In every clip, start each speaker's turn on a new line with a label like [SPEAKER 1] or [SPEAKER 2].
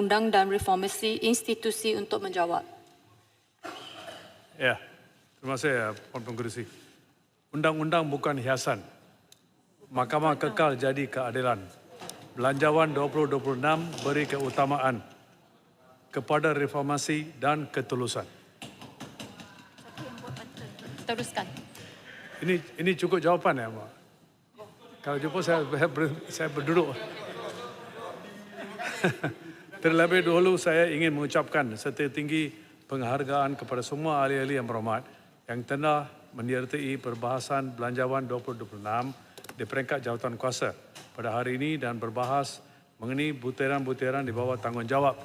[SPEAKER 1] undang-undang dan reformasi institusi untuk menjawab.
[SPEAKER 2] Ya, terima kasih ya, Puan Pengerusi. Undang-undang bukan hiasan. Mahkamah kekal jadi keadilan. Belanjawan 2026 beri keutamaan kepada reformasi dan ketulusan.
[SPEAKER 1] Teruskan.
[SPEAKER 2] Ini ini cukup jawapan ya, Mak. Kalau jumpa saya, saya berduduk. Terlebih dahulu saya ingin mengucapkan setinggi penghargaan kepada semua ahli-ahli yang berhormat yang telah menyertai perbahasan Belanjawan 2026 di peringkat jawatan kuasa pada hari ini dan berbahas mengenai butiran-butiran di bawah tanggungjawab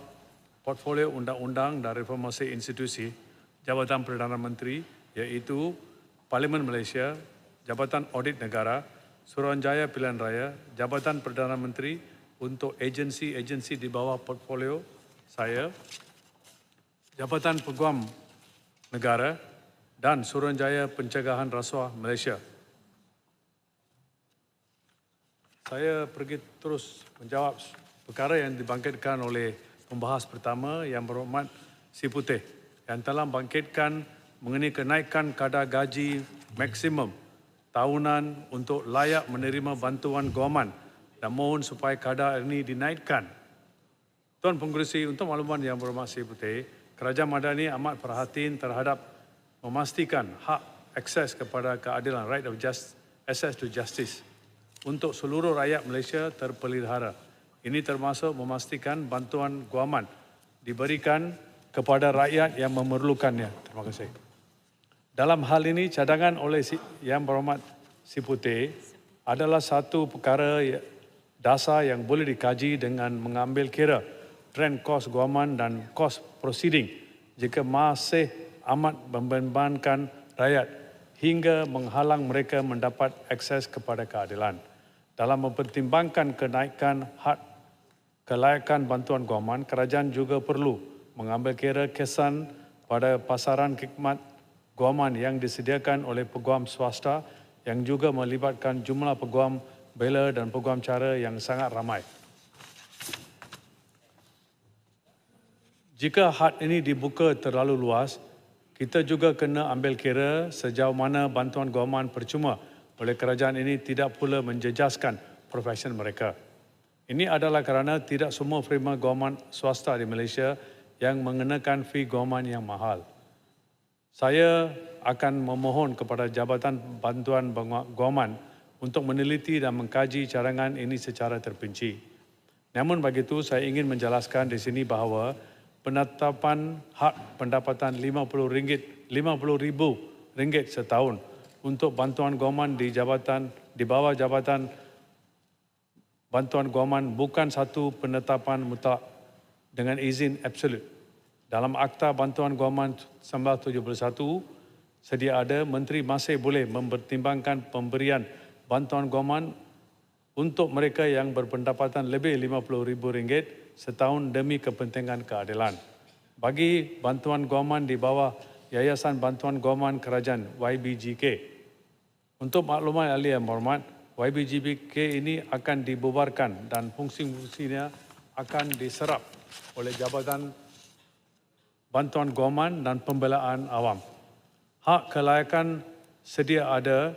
[SPEAKER 2] portfolio undang-undang dan reformasi institusi Jabatan Perdana Menteri iaitu Parlimen Malaysia, Jabatan Audit Negara, Suruhanjaya Pilihan Raya, Jabatan Perdana Menteri untuk agensi-agensi di bawah portfolio saya, Jabatan Peguam Negara dan Suruhanjaya Pencegahan Rasuah Malaysia. Saya pergi terus menjawab perkara yang dibangkitkan oleh pembahas pertama yang berhormat Si Putih yang telah bangkitkan mengenai kenaikan kadar gaji maksimum tahunan untuk layak menerima bantuan government dan mohon supaya kadar ini dinaikkan. Tuan Pengerusi, untuk makluman yang berhormat Putih, Kerajaan Madani amat perhatian terhadap memastikan hak akses kepada keadilan, right of just, access to justice untuk seluruh rakyat Malaysia terpelihara. Ini termasuk memastikan bantuan guaman diberikan kepada rakyat yang memerlukannya. Terima kasih. Dalam hal ini, cadangan oleh si, yang berhormat Si Putih adalah satu perkara dasar yang boleh dikaji dengan mengambil kira trend kos guaman dan kos proceeding jika masih amat membebankan rakyat hingga menghalang mereka mendapat akses kepada keadilan. Dalam mempertimbangkan kenaikan hak kelayakan bantuan guaman, kerajaan juga perlu mengambil kira kesan pada pasaran khidmat guaman yang disediakan oleh peguam swasta yang juga melibatkan jumlah peguam bela dan peguam cara yang sangat ramai. Jika had ini dibuka terlalu luas, kita juga kena ambil kira sejauh mana bantuan guaman percuma oleh kerajaan ini tidak pula menjejaskan profesion mereka. Ini adalah kerana tidak semua firma guaman swasta di Malaysia yang mengenakan fee guaman yang mahal. Saya akan memohon kepada Jabatan Bantuan Guaman untuk meneliti dan mengkaji cadangan ini secara terperinci. Namun begitu, saya ingin menjelaskan di sini bahawa penetapan hak pendapatan RM50 RM50,000 ringgit setahun untuk bantuan guaman di jabatan di bawah jabatan bantuan guaman bukan satu penetapan mutlak dengan izin absolut. Dalam Akta Bantuan Guaman 1971, sedia ada menteri masih boleh mempertimbangkan pemberian bantuan guaman untuk mereka yang berpendapatan lebih RM50,000 setahun demi kepentingan keadilan. Bagi bantuan guaman di bawah Yayasan Bantuan Guaman Kerajaan YBGK. Untuk makluman ahli yang berhormat, YBGK ini akan dibubarkan dan fungsi-fungsinya akan diserap oleh Jabatan Bantuan Guaman dan Pembelaan Awam. Hak kelayakan sedia ada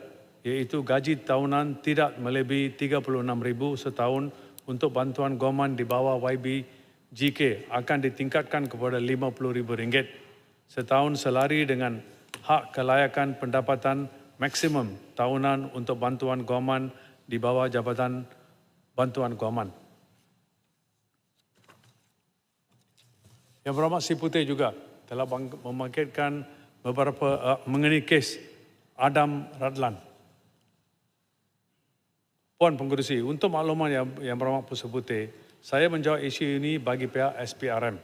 [SPEAKER 2] iaitu gaji tahunan tidak melebihi RM36,000 setahun untuk bantuan guaman di bawah YBGK akan ditingkatkan kepada RM50,000 setahun selari dengan hak kelayakan pendapatan maksimum tahunan untuk bantuan guaman di bawah Jabatan Bantuan Guaman. Yang berhormat Si Putih juga telah bang- membangkitkan beberapa uh, mengenai kes Adam Radlan. Puan Pengerusi, untuk makluman yang, yang berhormat Pusat Putih, saya menjawab isu ini bagi pihak SPRM.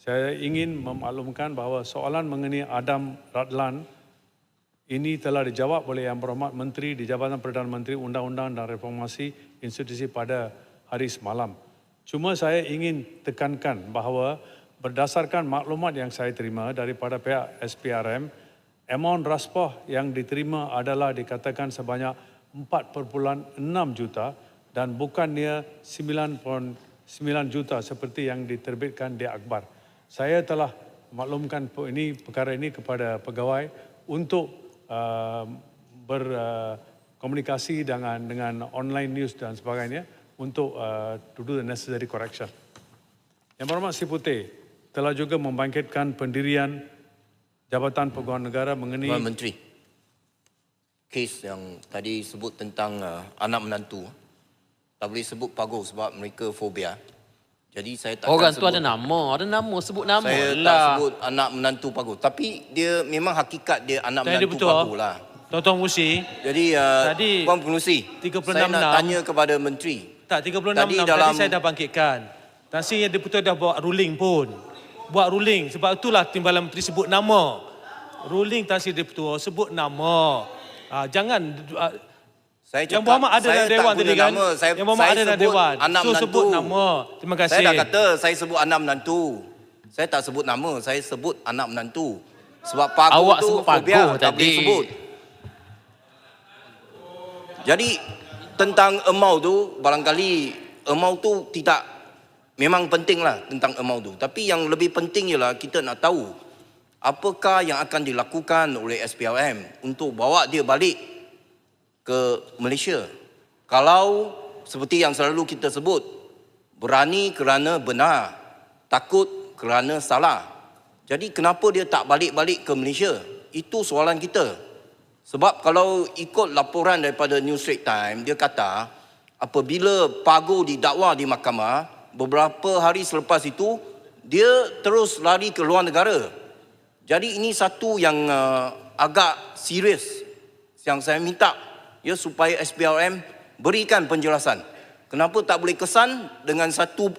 [SPEAKER 2] Saya ingin memaklumkan bahawa soalan mengenai Adam Radlan ini telah dijawab oleh Yang Berhormat Menteri di Jabatan Perdana Menteri Undang-Undang dan Reformasi Institusi pada hari semalam. Cuma saya ingin tekankan bahawa berdasarkan maklumat yang saya terima daripada pihak SPRM, amount raspoh yang diterima adalah dikatakan sebanyak 4.6 juta dan bukannya 9.6 9 juta seperti yang diterbitkan di akhbar. Saya telah maklumkan ini perkara ini kepada pegawai untuk uh, berkomunikasi dengan dengan online news dan sebagainya untuk uh, to do the necessary correction. Yang Berhormat Si Putih telah juga membangkitkan pendirian Jabatan Pegawai Negara mengenai
[SPEAKER 3] Tuan Menteri, kes yang tadi sebut tentang uh, anak menantu, tak boleh sebut pagu sebab mereka fobia. Jadi saya tak
[SPEAKER 4] Orang tu ada nama, ada nama, sebut nama
[SPEAKER 3] Saya tak
[SPEAKER 4] lah.
[SPEAKER 3] sebut anak menantu pagu. Tapi dia memang hakikat dia anak
[SPEAKER 5] Tadi
[SPEAKER 3] menantu pagu lah.
[SPEAKER 5] Tuan-tuan Musi,
[SPEAKER 3] Jadi, uh,
[SPEAKER 5] Tadi,
[SPEAKER 3] Puan Pengerusi,
[SPEAKER 5] 36
[SPEAKER 3] saya nak tanya kepada Menteri.
[SPEAKER 5] tak 36
[SPEAKER 3] Tadi
[SPEAKER 5] tadi,
[SPEAKER 3] dalam-
[SPEAKER 5] tadi saya dah bangkitkan. Tan Sri yang deputy dah buat ruling pun. Buat ruling. Sebab itulah Timbalan Menteri sebut nama. Ruling Tan Sri deputy sebut nama. Ah, jangan ah,
[SPEAKER 3] Saya
[SPEAKER 5] Yang
[SPEAKER 3] cakap,
[SPEAKER 5] Muhammad ada dalam Dewan tadi kan?
[SPEAKER 3] Nama. Saya,
[SPEAKER 5] Yang Muhammad
[SPEAKER 3] saya
[SPEAKER 5] ada dalam Dewan.
[SPEAKER 3] Anak
[SPEAKER 5] So,
[SPEAKER 3] menantu.
[SPEAKER 5] sebut nama. Terima kasih.
[SPEAKER 3] Saya dah kata saya sebut anak menantu. Saya tak sebut nama, saya sebut anak menantu. Sebab pagu
[SPEAKER 4] Awak
[SPEAKER 3] tu
[SPEAKER 4] sebut pagu
[SPEAKER 3] fobia, tak
[SPEAKER 4] tadi.
[SPEAKER 3] boleh sebut. Jadi tentang emau tu barangkali emau tu tidak memang penting lah tentang emau tu. Tapi yang lebih penting ialah kita nak tahu apakah yang akan dilakukan oleh SPRM untuk bawa dia balik ke Malaysia. Kalau seperti yang selalu kita sebut, berani kerana benar, takut kerana salah. Jadi kenapa dia tak balik-balik ke Malaysia? Itu soalan kita. Sebab kalau ikut laporan daripada New Straits Times, dia kata apabila Pago didakwa di mahkamah, beberapa hari selepas itu, dia terus lari ke luar negara. Jadi ini satu yang uh, agak serius yang saya minta ya supaya SPRM berikan penjelasan. Kenapa tak boleh kesan dengan satu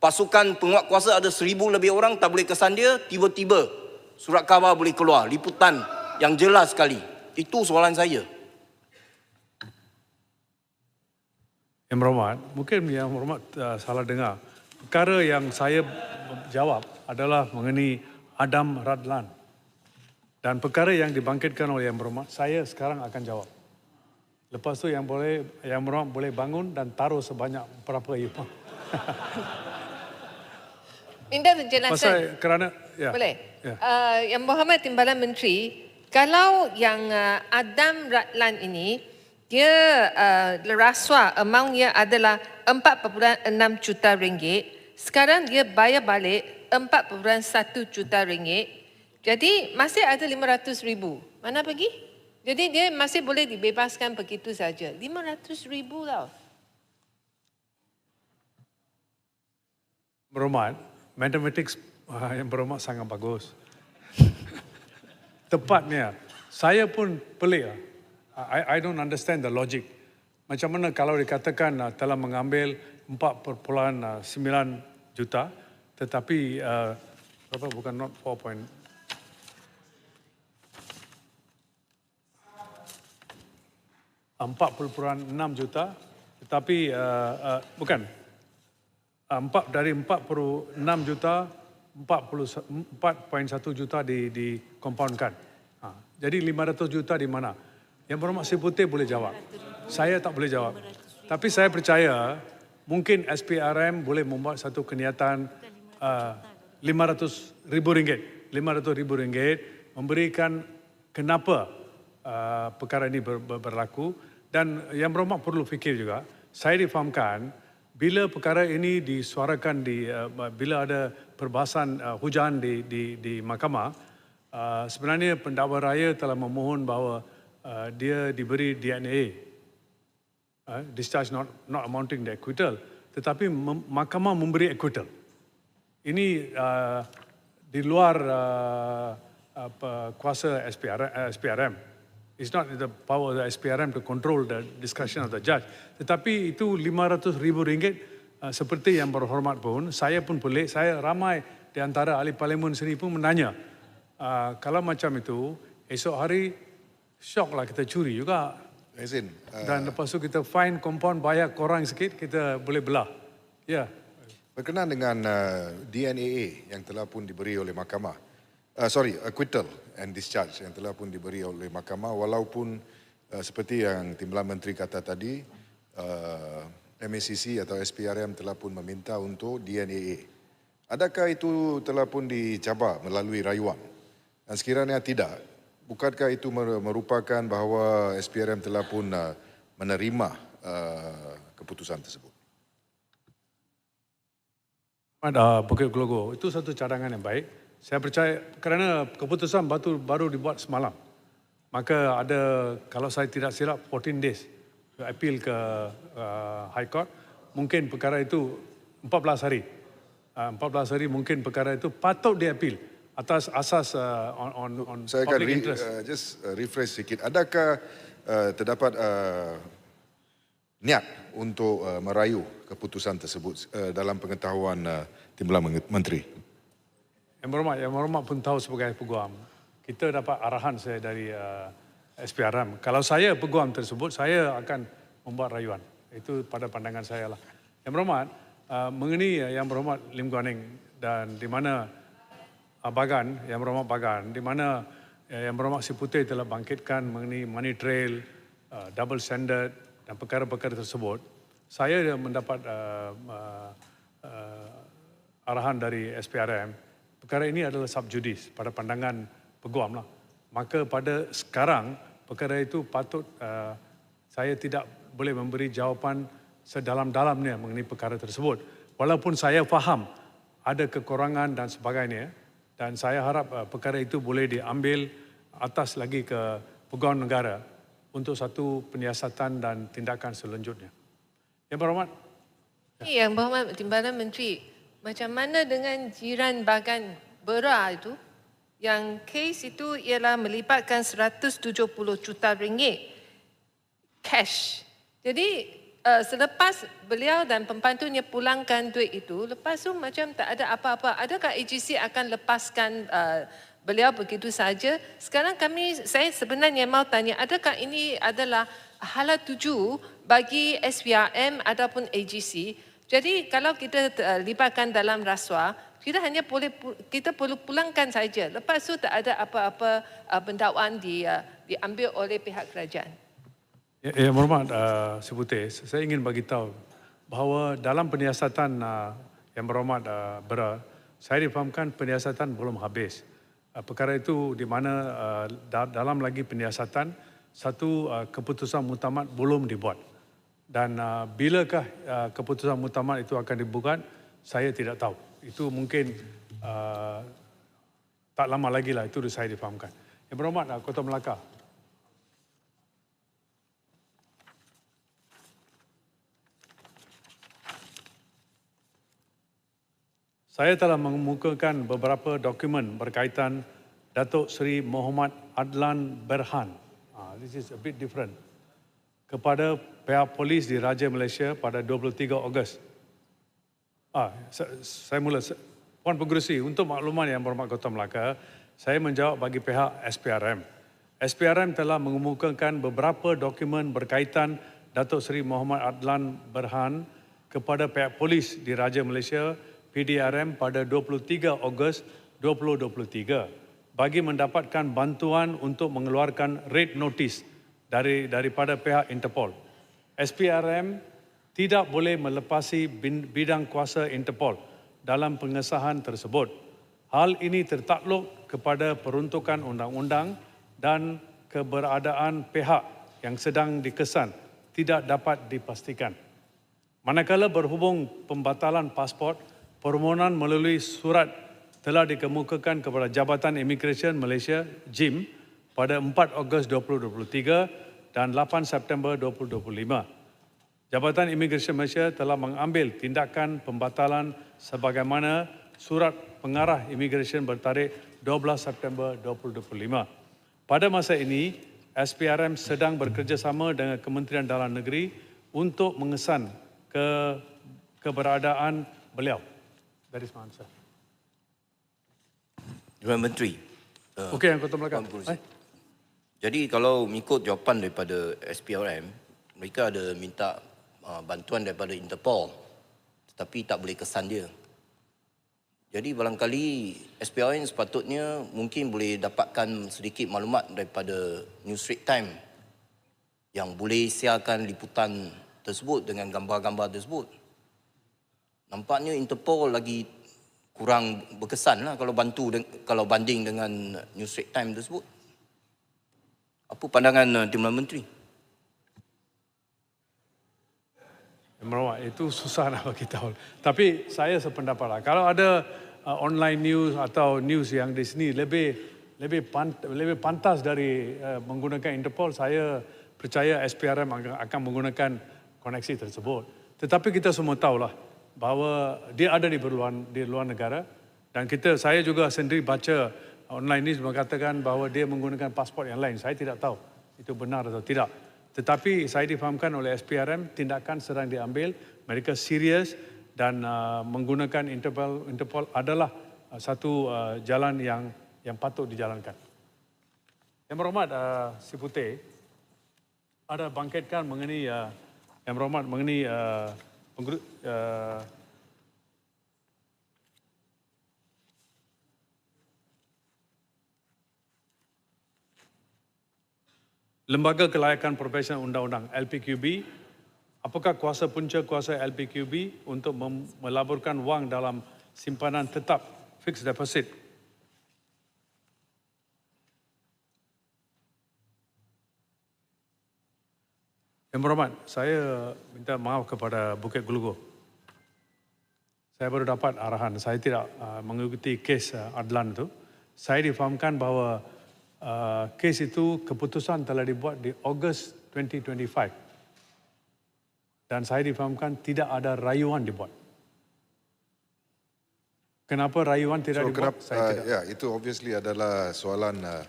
[SPEAKER 3] pasukan penguat kuasa ada seribu lebih orang tak boleh kesan dia tiba-tiba surat khabar boleh keluar liputan yang jelas sekali. Itu soalan saya.
[SPEAKER 2] Yang Berhormat, mungkin Yang Berhormat uh, salah dengar. Perkara yang saya jawab adalah mengenai Adam Radlan. Dan perkara yang dibangkitkan oleh Yang Berhormat, saya sekarang akan jawab. Lepas tu yang boleh yang Berhormat boleh bangun dan taruh sebanyak berapa you mahu.
[SPEAKER 6] Minta penjelasan.
[SPEAKER 2] Pasal kerana ya.
[SPEAKER 6] Boleh?
[SPEAKER 2] Ya.
[SPEAKER 6] Uh, yang Muhammad Timbalan Menteri, kalau yang uh, Adam Ratlan ini, dia uh, rasuah amountnya adalah 4.6 juta ringgit. Sekarang dia bayar balik 4.1 juta ringgit. Jadi masih ada 500 ribu. Mana pergi? Jadi dia masih boleh dibebaskan begitu saja. 500 ribu tau.
[SPEAKER 2] Berhormat, mathematics uh, yang berhormat sangat bagus. Tepatnya, saya pun pelik lah. I, I don't understand the logic. Macam mana kalau dikatakan uh, telah mengambil 4.9 juta, tetapi uh, berapa bukan not 4 point. Empat enam juta, tetapi uh, uh, bukan Ah, empat dari 46 juta 40 4.1 juta di di compoundkan. Ha, jadi 500 juta di mana? Yang berhormat si putih boleh jawab. Saya tak boleh jawab. Tapi saya percaya mungkin SPRM boleh membuat satu kenyataan uh, 500 ribu ringgit. 500 ribu ringgit memberikan kenapa uh, perkara ini ber, ber, berlaku dan yang berhormat perlu fikir juga. Saya difahamkan bila perkara ini disuarakan di uh, bila ada perbahasan uh, hujan di di di mahkamah uh, sebenarnya pendakwa raya telah memohon bahawa uh, dia diberi DNA uh, discharge not not amounting the acquittal tetapi mem- mahkamah memberi acquittal ini uh, di luar uh, apa, kuasa SPRM, uh, SPRM. It's not the power of the SPRM to control the discussion of the judge. Tetapi itu 500 ribu ringgit uh, seperti yang berhormat pun, saya pun pelik, saya ramai di antara ahli parlimen sini pun menanya, uh, kalau macam itu, esok hari syok lah kita curi juga.
[SPEAKER 7] Izin, uh,
[SPEAKER 2] Dan lepas tu kita fine compound bayar korang sikit, kita boleh belah. Ya. Yeah.
[SPEAKER 7] berkenaan dengan uh, DNAA yang telah pun diberi oleh mahkamah, uh, sorry, acquittal and discharge yang telah pun diberi oleh mahkamah, walaupun uh, seperti yang Timbalan Menteri kata tadi, uh, MACC atau SPRM telah pun meminta untuk DNAA. Adakah itu telah pun dicabar melalui rayuan? Dan sekiranya tidak, bukankah itu mer- merupakan bahawa SPRM telah pun uh, menerima uh, keputusan tersebut?
[SPEAKER 2] Uh, Bukit Gelogo itu satu cadangan yang baik. Saya percaya kerana keputusan baru baru dibuat semalam. Maka ada kalau saya tidak silap 14 days appeal ke uh, High Court. Mungkin perkara itu 14 hari. Uh, 14 hari mungkin perkara itu patut diapil atas asas uh, on on, on
[SPEAKER 7] Saya akan
[SPEAKER 2] public
[SPEAKER 7] re,
[SPEAKER 2] interest.
[SPEAKER 7] uh, just uh, refresh sedikit. Adakah uh, terdapat uh, niat untuk uh, merayu keputusan tersebut uh, dalam pengetahuan uh, Timbalan Menteri?
[SPEAKER 2] Yang berhormat, yang berhormat pun tahu sebagai peguam. Kita dapat arahan saya dari uh, SPRM. Kalau saya peguam tersebut, saya akan membuat rayuan. Itu pada pandangan saya lah. Yang berhormat, uh, mengenai uh, yang berhormat Lim Guan Eng dan di mana uh, Bagan, yang berhormat Bagan, di mana uh, yang berhormat Si Putih telah bangkitkan mengenai money trail, uh, double standard dan perkara-perkara tersebut, saya mendapat uh, uh, uh, arahan dari SPRM, perkara ini adalah subjudis pada pandangan peguam lah. Maka pada sekarang, perkara itu patut uh, saya tidak boleh memberi jawapan sedalam-dalamnya mengenai perkara tersebut. Walaupun saya faham ada kekurangan dan sebagainya, dan saya harap uh, perkara itu boleh diambil atas lagi ke peguam negara untuk satu penyiasatan dan tindakan selanjutnya. Yang berhormat,
[SPEAKER 6] Yang berhormat Timbalan Menteri, macam mana dengan jiran bagan Bera itu yang kes itu ialah melibatkan 170 juta ringgit cash. Jadi uh, selepas beliau dan pembantunya pulangkan duit itu, lepas tu macam tak ada apa-apa. Adakah AGC akan lepaskan uh, beliau begitu saja? Sekarang kami, saya sebenarnya mau tanya, adakah ini adalah hala tuju bagi SPRM ataupun AGC? Jadi kalau kita uh, libatkan dalam rasuah, kita hanya boleh kita perlu pulangkan saja. Lepas tu tak ada apa-apa uh, pendakwaan di, uh, diambil oleh pihak kerajaan.
[SPEAKER 2] Ya, yang berhormat uh, Sebutir, saya ingin bagi tahu bahawa dalam penyiasatan uh, yang berhormat uh, Bera, saya difahamkan penyiasatan belum habis. Uh, perkara itu di mana uh, da- dalam lagi penyiasatan satu uh, keputusan mutamat belum dibuat. Dan uh, bilakah uh, keputusan mutamat itu akan dibuat, saya tidak tahu. Itu mungkin uh, tak lama lagi lah itu saya difahamkan. Yang berhormat uh, Kota Melaka, Saya telah mengemukakan beberapa dokumen berkaitan Datuk Seri Muhammad Adlan Berhan. Ah, this is a bit different. Kepada pihak polis di Raja Malaysia pada 23 Ogos. Ah, saya, mula. Puan Pengerusi, untuk makluman yang berhormat Kota Melaka, saya menjawab bagi pihak SPRM. SPRM telah mengemukakan beberapa dokumen berkaitan Datuk Seri Muhammad Adlan Berhan kepada pihak polis di Raja Malaysia PDRM pada 23 Ogos 2023 bagi mendapatkan bantuan untuk mengeluarkan rate notice dari daripada pihak Interpol. SPRM tidak boleh melepasi bidang kuasa Interpol dalam pengesahan tersebut. Hal ini tertakluk kepada peruntukan undang-undang dan keberadaan pihak yang sedang dikesan tidak dapat dipastikan. Manakala berhubung pembatalan pasport, permohonan melalui surat telah dikemukakan kepada Jabatan Immigration Malaysia JIM pada 4 Ogos 2023 dan 8 September 2025. Jabatan Immigration Malaysia telah mengambil tindakan pembatalan sebagaimana surat pengarah immigration bertarikh 12 September 2025. Pada masa ini, SPRM sedang bekerjasama dengan Kementerian Dalam Negeri untuk mengesan ke keberadaan beliau. That is my answer.
[SPEAKER 3] Tuan Menteri. Uh,
[SPEAKER 2] Okey, yang Kota Melaka.
[SPEAKER 3] Jadi kalau mengikut jawapan daripada SPRM, mereka ada minta uh, bantuan daripada Interpol tetapi tak boleh kesan dia. Jadi barangkali SPRM sepatutnya mungkin boleh dapatkan sedikit maklumat daripada News Straits Time yang boleh siarkan liputan tersebut dengan gambar-gambar tersebut. Nampaknya Interpol lagi kurang berkesan lah kalau bantu kalau banding dengan News Straits Times tersebut. Apa pandangan uh, Timbalan Menteri?
[SPEAKER 2] Yang Meraumat, itu susah nak bagi tahu. Tapi saya sependapat lah. Kalau ada uh, online news atau news yang di sini lebih lebih pant, lebih pantas dari uh, menggunakan Interpol, saya percaya SPRM akan, akan menggunakan koneksi tersebut. Tetapi kita semua tahulah bahawa dia ada di di luar negara dan kita saya juga sendiri baca online news mengatakan bahawa dia menggunakan pasport yang lain. Saya tidak tahu itu benar atau tidak. Tetapi saya difahamkan oleh SPRM tindakan sedang diambil, mereka serius dan uh, menggunakan Interpol Interpol adalah uh, satu uh, jalan yang yang patut dijalankan. Yang berhormat uh, Si Putih ada bangkitkan mengenai uh, yang berhormat mengenai uh, pengguru, uh, Lembaga Kelayakan Profesional Undang-Undang LPQB, apakah kuasa punca kuasa LPQB untuk melaburkan wang dalam simpanan tetap fixed deposit? Yang berhormat, saya minta maaf kepada Bukit Gelugur. Saya baru dapat arahan, saya tidak uh, mengikuti kes uh, Adlan itu. Saya difahamkan bahawa uh, kes itu keputusan telah dibuat di Ogos 2025. Dan saya difahamkan tidak ada rayuan dibuat. Kenapa rayuan tidak
[SPEAKER 7] So
[SPEAKER 2] dibuat?
[SPEAKER 7] kenapa,
[SPEAKER 2] saya
[SPEAKER 7] uh,
[SPEAKER 2] tidak.
[SPEAKER 7] ya, itu obviously adalah soalan uh,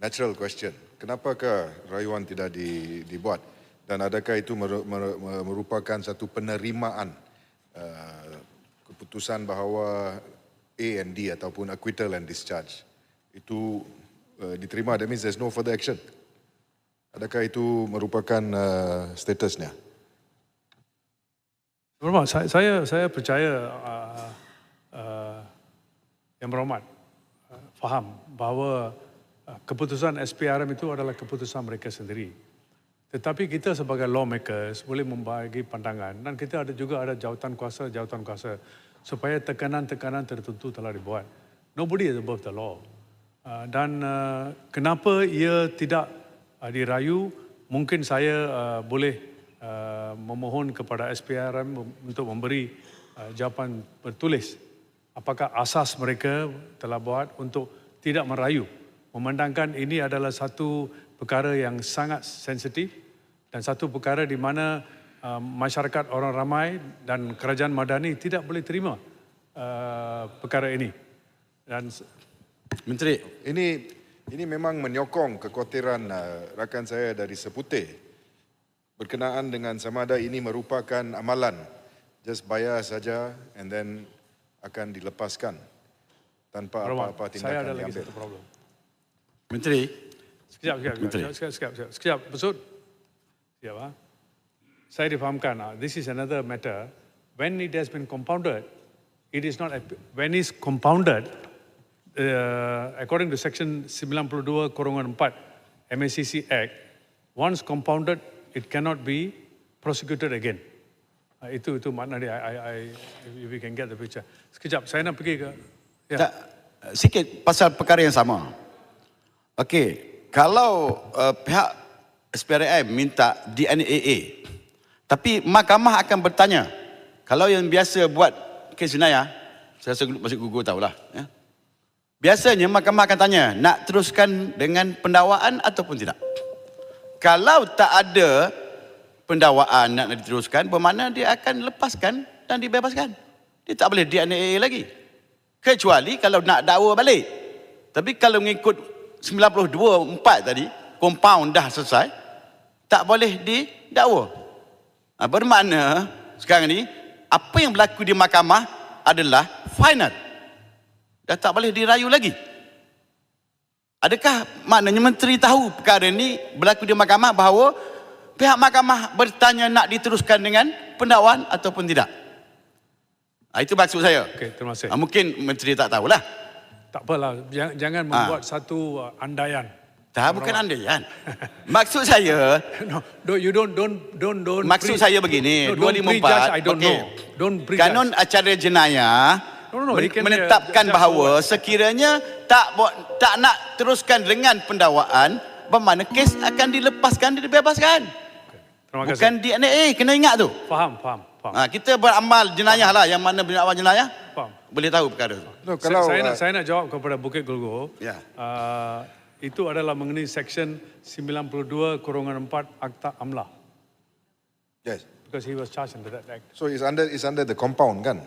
[SPEAKER 7] natural question. Kenapakah rayuan tidak di, dibuat? Dan adakah itu mer- mer- merupakan satu penerimaan uh, keputusan bahawa A and D ataupun acquittal and discharge itu uh, diterima? That means there's no further action. Adakah itu merupakan uh, statusnya?
[SPEAKER 2] Berhormat, saya saya, saya percaya uh, uh, yang berhormat uh, faham bahawa uh, keputusan SPRM itu adalah keputusan mereka sendiri. Tetapi kita sebagai lawmakers boleh membagi pandangan dan kita ada juga ada jawatan kuasa jawatan kuasa supaya tekanan-tekanan tertentu telah dibuat. Nobody is above the law. Uh, dan uh, kenapa ia tidak uh, dirayu? Mungkin saya boleh memohon kepada SPRM untuk memberi jawapan bertulis. Apakah asas mereka telah buat untuk tidak merayu? Memandangkan ini adalah satu perkara yang sangat sensitif dan satu perkara di mana masyarakat orang ramai dan kerajaan madani tidak boleh terima perkara ini. Dan
[SPEAKER 8] Menteri,
[SPEAKER 7] Ini ini memang menyokong kekhawatiran uh, rakan saya dari Seputih berkenaan dengan sama ada ini merupakan amalan just bayar saja and then akan dilepaskan tanpa apa-apa
[SPEAKER 2] saya
[SPEAKER 7] tindakan
[SPEAKER 2] ada lagi
[SPEAKER 7] diambil.
[SPEAKER 2] satu problem.
[SPEAKER 8] Menteri,
[SPEAKER 2] Sekejap, sekejap,
[SPEAKER 8] Menteri.
[SPEAKER 2] sekejap, sekejap, sekejap, sekejap, besut. Sekejap, ha? Saya difahamkan, ah, this is another matter. When it has been compounded, it is not, when it's compounded, uh, according to section 92 Korongan 4 MACC Act, once compounded, it cannot be prosecuted again. Ah, itu itu makna dia. I, I, I, if we can get the picture. Sekejap, saya nak pergi ke... Ya.
[SPEAKER 8] tak, sikit pasal perkara yang sama. Okey, kalau uh, pihak SPRM minta DNAA, tapi mahkamah akan bertanya, kalau yang biasa buat kes jenayah, saya rasa masih gugur tahulah. Ya. Biasanya mahkamah akan tanya, nak teruskan dengan pendakwaan ataupun tidak. Kalau tak ada pendakwaan nak diteruskan, bermakna dia akan lepaskan dan dibebaskan. Dia tak boleh DNA lagi. Kecuali kalau nak dakwa balik. Tapi kalau mengikut 92 4 tadi, compound dah selesai, tak boleh didakwa. Ha, bermakna sekarang ni, apa yang berlaku di mahkamah adalah final. Dah tak boleh dirayu lagi. Adakah maknanya menteri tahu perkara ini berlaku di mahkamah bahawa pihak mahkamah bertanya nak diteruskan dengan pendakwaan ataupun tidak? Ha, itu maksud saya.
[SPEAKER 2] Okey, terima kasih.
[SPEAKER 8] Ha, mungkin menteri tak tahulah.
[SPEAKER 2] Tak apalah, jangan, jangan membuat satu uh, andaian.
[SPEAKER 8] Tak, bukan andaian. Maksud saya,
[SPEAKER 2] No, don't, you don't, don't, don't, don't.
[SPEAKER 8] maksud
[SPEAKER 2] pre-
[SPEAKER 8] saya begini,
[SPEAKER 2] No, don't
[SPEAKER 8] 254.
[SPEAKER 2] prejudge, I don't
[SPEAKER 8] okey.
[SPEAKER 2] know. Don't prejudge.
[SPEAKER 8] Kanun acara jenayah
[SPEAKER 2] No, no, no, can
[SPEAKER 8] menetapkan bahawa sekiranya tak tak nak teruskan dengan pendakwaan, bermakna kes akan dilepaskan, dibebaskan.
[SPEAKER 2] Terima kasih.
[SPEAKER 8] Bukan DNA, kena ingat tu.
[SPEAKER 2] Faham, faham, faham.
[SPEAKER 8] Ha, kita beramal jenayah lah, yang mana beramal jenayah,
[SPEAKER 2] Faham.
[SPEAKER 8] boleh tahu perkara tu.
[SPEAKER 7] No,
[SPEAKER 2] Kalau, saya, saya, nak,
[SPEAKER 7] uh,
[SPEAKER 2] saya nak jawab kepada Bukit Gulgo.
[SPEAKER 8] Ya.
[SPEAKER 2] Uh, itu adalah mengenai Section 92 Kurungan 4 Akta AMLA.
[SPEAKER 7] yes.
[SPEAKER 2] Because he was charged under that act.
[SPEAKER 7] So it's under it's under the compound kan.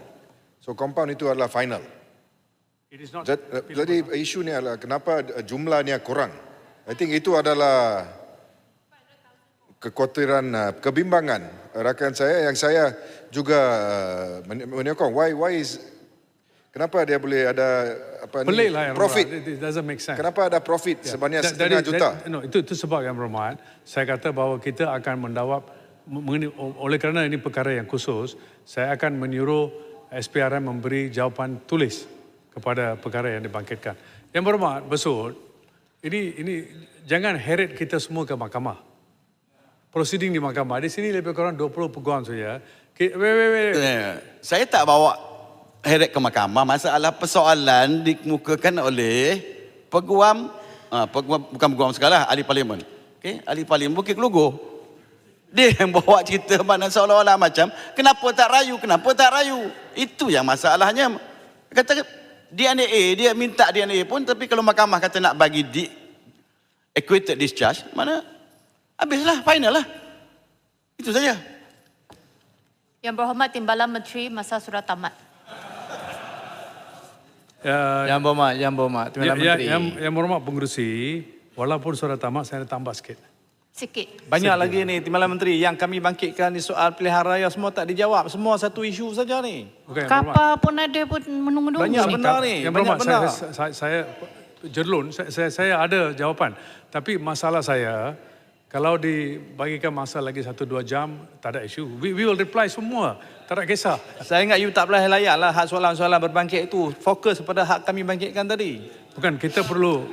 [SPEAKER 7] So compound itu adalah final.
[SPEAKER 2] It is not...
[SPEAKER 7] Jad- uh, Jadi isu ni adalah kenapa jumlahnya kurang. I think itu adalah kekhawatiran uh, kebimbangan rakan saya yang saya juga uh, men- menyokong why why is kenapa dia boleh ada apa ni
[SPEAKER 2] lah
[SPEAKER 7] profit
[SPEAKER 2] It, it doesn't make sense.
[SPEAKER 7] kenapa ada profit sebanyak
[SPEAKER 2] That- that
[SPEAKER 7] setengah
[SPEAKER 2] is-
[SPEAKER 7] juta
[SPEAKER 2] that- no, itu, itu sebab yang berhormat. Saya kata bahawa kita akan mendawat, mengenai, oleh kerana ini perkara yang khusus, saya akan menyuruh SPRM memberi jawapan tulis kepada perkara yang dibangkitkan. Yang berhormat, besut, ini ini jangan heret kita semua ke mahkamah. Proceeding di mahkamah. Di sini lebih kurang 20 peguam saja. Wait, wait, wait.
[SPEAKER 8] Eh, saya tak bawa heret ke mahkamah. Masalah persoalan dikemukakan oleh peguam, ah, peguam bukan peguam segala, ahli parlimen. Okey, ahli parlimen Bukit Kelugu. Dia yang bawa cerita mana seolah-olah macam kenapa tak rayu, kenapa tak rayu. Itu yang masalahnya. Kata DNA, dia minta DNA pun tapi kalau mahkamah kata nak bagi di acquitted discharge, mana habislah, final lah. Itu saja.
[SPEAKER 1] Yang berhormat Timbalan Menteri masa sudah tamat.
[SPEAKER 2] Uh,
[SPEAKER 9] Yang berhormat, yang berhormat.
[SPEAKER 2] ya,
[SPEAKER 9] Timbalan
[SPEAKER 2] ya,
[SPEAKER 9] Menteri.
[SPEAKER 2] yang, yang berhormat pengerusi, walaupun sudah tamat, saya nak tambah sikit.
[SPEAKER 1] Sikit.
[SPEAKER 9] Banyak lagi ni Timbalan Menteri yang kami bangkitkan ni soal pilihan raya semua tak dijawab. Semua satu isu saja ni.
[SPEAKER 2] Berhormat.
[SPEAKER 1] Kapal pun ada pun menunggu-nunggu.
[SPEAKER 9] Banyak
[SPEAKER 1] ni.
[SPEAKER 9] benar ni.
[SPEAKER 2] Yang
[SPEAKER 9] Banyak
[SPEAKER 2] berhormat,
[SPEAKER 9] benar.
[SPEAKER 2] saya, saya, saya jerlun, saya, saya, saya ada jawapan. Tapi masalah saya, kalau dibagikan masa lagi satu dua jam, tak ada isu. We, we will reply semua. Tak ada kisah.
[SPEAKER 9] Saya ingat you tak boleh layak lah hak soalan-soalan berbangkit itu. Fokus pada hak kami bangkitkan tadi.
[SPEAKER 2] Bukan, kita perlu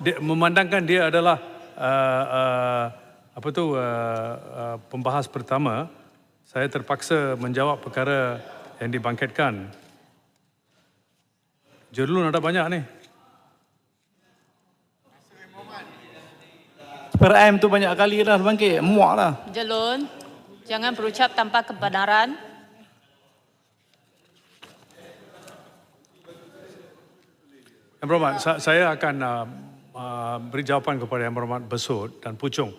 [SPEAKER 2] dia, memandangkan dia adalah uh, uh, apa tu uh, uh, pembahas pertama. Saya terpaksa menjawab perkara yang dibangkitkan. Jerlun ada banyak ni.
[SPEAKER 9] PRM tu banyak kali dah bangkit. Muak lah.
[SPEAKER 1] Jelun, jangan berucap tanpa kebenaran.
[SPEAKER 2] Yang berhormat, sa- saya akan uh, uh, beri jawapan kepada Yang berhormat Besut dan Puchong.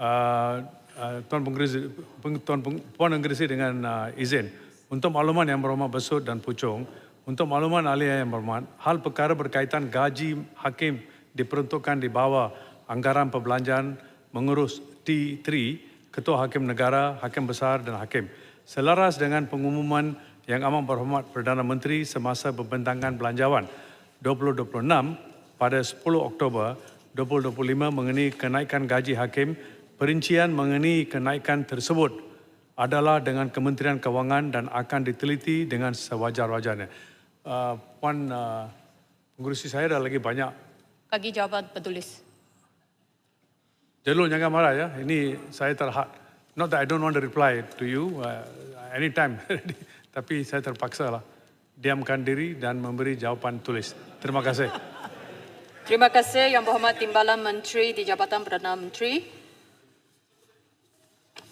[SPEAKER 2] Uh, uh, Tuan Pengerusi, Peng- Tuan Peng- Puan Pengerusi dengan uh, izin. Untuk makluman Yang berhormat Besut dan Puchong, untuk makluman ahli Yang berhormat, hal perkara berkaitan gaji hakim diperuntukkan di bawah anggaran perbelanjaan mengurus T3, Ketua Hakim Negara, Hakim Besar dan Hakim. Selaras dengan pengumuman yang amat berhormat Perdana Menteri semasa pembentangan belanjawan 2026 pada 10 Oktober 2025 mengenai kenaikan gaji hakim, perincian mengenai kenaikan tersebut adalah dengan Kementerian Kewangan dan akan diteliti dengan sewajar-wajarnya. Uh, Puan uh, pengurusi saya dah lagi banyak.
[SPEAKER 1] Bagi jawapan bertulis.
[SPEAKER 2] Jalur jangan marah ya. Ini saya terhad. Not that I don't want to reply to you uh, anytime. Tapi saya terpaksa lah diamkan diri dan memberi jawapan tulis. Terima kasih.
[SPEAKER 1] Terima kasih Yang Berhormat Timbalan Menteri di Jabatan Perdana Menteri.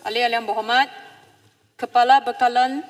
[SPEAKER 1] Ahli-ahli yang berhormat, Kepala Bekalan